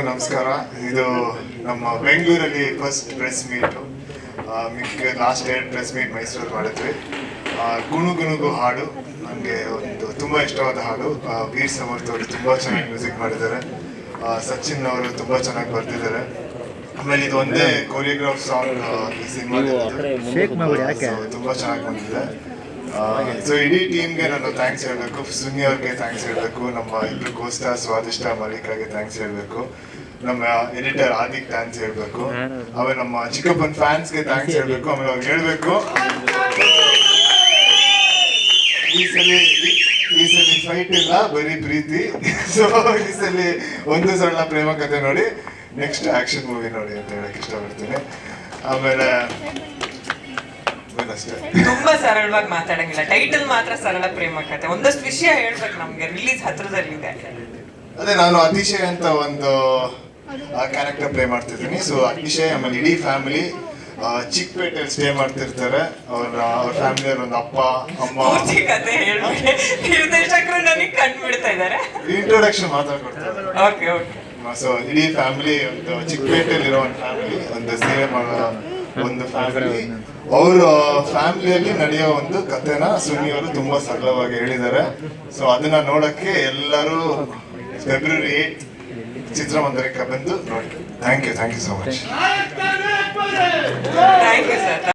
ಎಲ್ರಿಗೂ ನಮಸ್ಕಾರ. ಇದು ನಮ್ಮ ಬೆಂಗಳೂರಲ್ಲಿ ಫಸ್ಟ್ ಪ್ರೆಸ್ ಮೀಟು ಮಿಕ್ಕ ಲಾಸ್ಟ್ ಎರಡು ಪ್ರೆಸ್ ಮೀಟ್ ಮೈಸೂರು ಮಾಡಿದ್ವಿ. ಆ, ಗುಣು ಗುಣುಗು ಹಾಡು. ನನಗೆ ಒಂದು ತುಂಬ ಇಷ್ಟವಾದ ಹಾಡು. ವೀರ್ ಸಮರ್ಥ ಅವರು ತುಂಬ ಚೆನ್ನಾಗಿ ಮ್ಯೂಸಿಕ್ ಮಾಡಿದ್ದಾರೆ. ಸಚಿನ್ ಅವರು ತುಂಬ ಚೆನ್ನಾಗಿ ಬರ್ತಿದ್ದಾರೆ ಆಮೇಲೆ ಇದು ಒಂದೇ ಕೊರಿಯೋಗ್ರಾಫ್ ಸಾಂಗ್ ಈ ಶೇಕ್ ಮಾಡ್ಬಿಡಿ, ಯಾಕೆ? ಸಿನಿಮಾ ತುಂಬ ಚೆನ್ನಾಗಿ ಬಂದಿದೆ. ಸೊ ಇಡೀ ಟೀಮ್ಗೆ ನಾನು ಥ್ಯಾಂಕ್ಸ್ ಹೇಳಬೇಕು. ಸುನಿ ಅವ್ರಿಗೆ ಥ್ಯಾಂಕ್ಸ್ ಹೇಳಬೇಕು. ನಮ್ಮ ಇಬ್ರು ಕೋಸ್ಟ ಸ್ವಾದಿಷ್ಟ ಮಲ್ಲಿಕಾಗೆ ಥ್ಯಾಂಕ್ಸ್ ಹೇಳಬೇಕು. ನಮ್ಮ ಎಡಿಟರ್ ಆದಿಕ್ ಥ್ಯಾಂಕ್ಸ್ ಹೇಳಬೇಕು. ಆಮೇಲೆ ನಮ್ಮ ಚಿಕ್ಕಪ್ಪನ ಫ್ಯಾನ್ಸ್ಗೆ ಥ್ಯಾಂಕ್ಸ್ ಹೇಳಬೇಕು. ಆಮೇಲೆ ಅವ್ರಿಗೆ ಹೇಳಬೇಕು. ಈ ಸಲ ಈ ಸಲ ಫೈಟ್ ಇಲ್ಲ, ಬರೀ ಪ್ರೀತಿ. ಸೊ ಈ ಸಲ ಒಂದು ಸಣ್ಣ ಪ್ರೇಮ ಕಥೆ ನೋಡಿ ನೆಕ್ಸ್ಟ್ ಆಕ್ಷನ್ ಮೂವಿ ನೋಡಿ ಅಂತ ಹೇಳಕ್ ಇಷ್ಟಪಡ್ತೀನಿ. ಆಮೇಲೆ ತುಂಬಾ ಸರಳವಾಗಿ ಮಾತಾಡಂಗಿಲ್ಲ. ಟೈಟಲ್ ಮಾತ್ರ ಸರಳ ಪ್ರೇಮ ಕತೆ. ಒಂದಷ್ಟು ವಿಷಯ ಹೇಳ್ಬೇಕು ನಮ್ಗೆ. ರಿಲೀಸ್ ಹತ್ರದಲ್ಲಿದೆ. ಅದೇ ನಾನು ಅತಿಶಯ ಅಂತ ಒಂದು ಕ್ಯಾರೆಕ್ಟರ್ ಪ್ಲೇ ಮಾಡ್ತಿದ್ದೀನಿ. ಸೊ ಅತಿಶಯ ಆಮೇಲೆ ಇಡೀ ಫ್ಯಾಮಿಲಿ ಚಿಕ್ಕಪೇಟೆಯಲ್ಲಿ ಸ್ಟೇ ಮಾಡ್ತಿರ್ತಾರೆ. ಅವ್ರ ಅವ್ರ ಫ್ಯಾಮಿಲಿಯವ್ರ ಒಂದು ಅಪ್ಪ ಅಮ್ಮ. ಪೂರ್ತಿ ನಿರ್ದೇಶಕರು ನನಗೆ ಕಂಡುಬಿಡ್ತಾ ಇದ್ದಾರೆ ಇಂಟ್ರೊಡಕ್ಷನ್ ಮಾತಾಡ್ಕೊಡ್ತಾರೆ. ಓಕೆ ಓಕೆ ಸೊ ಇಡೀ ಫ್ಯಾಮಿಲಿ ಒಂದು ಚಿಕ್ಕಪೇಟೆಯಲ್ಲಿ ಇರೋ ಒಂದು ಫ್ಯಾಮಿಲಿ ಒಂದು ಸೇವೆ ಮಾಡೋ ಒಂದು ಫ್ಯಾಮಿಲಿ ಅವ್ರ ಫ್ಯಾಮಿಲಿಯಲ್ಲಿ ನಡೆಯೋ ಒಂದು ಕಥೆನ ಸುನಿ ಅವರು ತುಂಬಾ ಸರಳವಾಗಿ ಹೇಳಿದ್ದಾರೆ. ಸೊ ಅದನ್ನ ನೋಡಕ್ಕೆ ಎಲ್ಲರೂ ಫೆಬ್ರವರಿ ಏಟ್ ಚಿತ್ರಮಂದಿರಕ್ಕೆ ಬಂದು ನೋಡಿ. Thank you thank you so much thank you sir